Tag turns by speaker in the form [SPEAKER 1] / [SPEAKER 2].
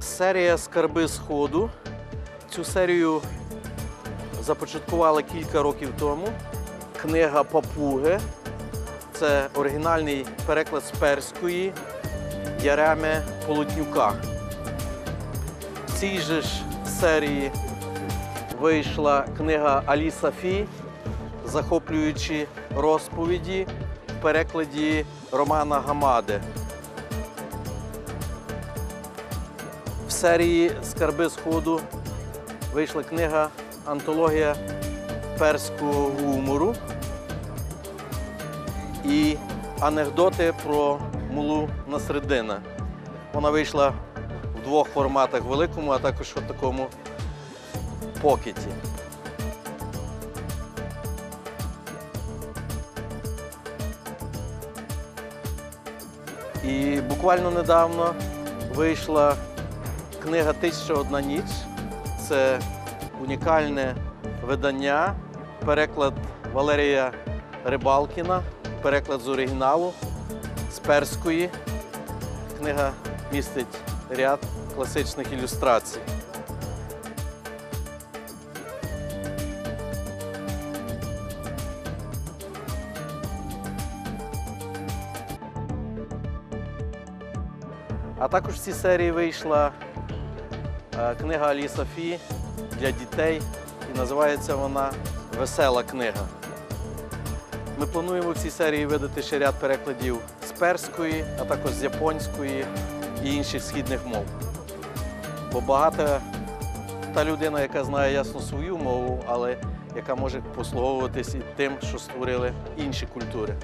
[SPEAKER 1] Серія Скарби Сходу. Цю серію започаткували кілька років тому. Книга Папуги. Це оригінальний переклад з перської Яреми Полотнюка. В цій же ж серії вийшла книга Алі Сафі, захоплюючі розповіді в перекладі Романа Гамади. Серії Скарби Сходу вийшла книга Антологія перського гумору і анекдоти про Мулу Насреддина. Вона вийшла в двох форматах великому, а також в такому покеті. І буквально недавно вийшла книга Тисяча одна ніч. Це унікальне видання, переклад Валерія Рибалкіна, переклад з оригіналу, з перської. Книга містить ряд класичних ілюстрацій. А також в цій серії вийшла книга Алі Сафі для дітей, і називається вона Весела книга. Ми плануємо в цій серії видати ще ряд перекладів з перської, а також з японської і інших східних мов. Бо багата та людина, яка знає ясно свою мову, але яка може послуговуватись і тим, що створили інші культури.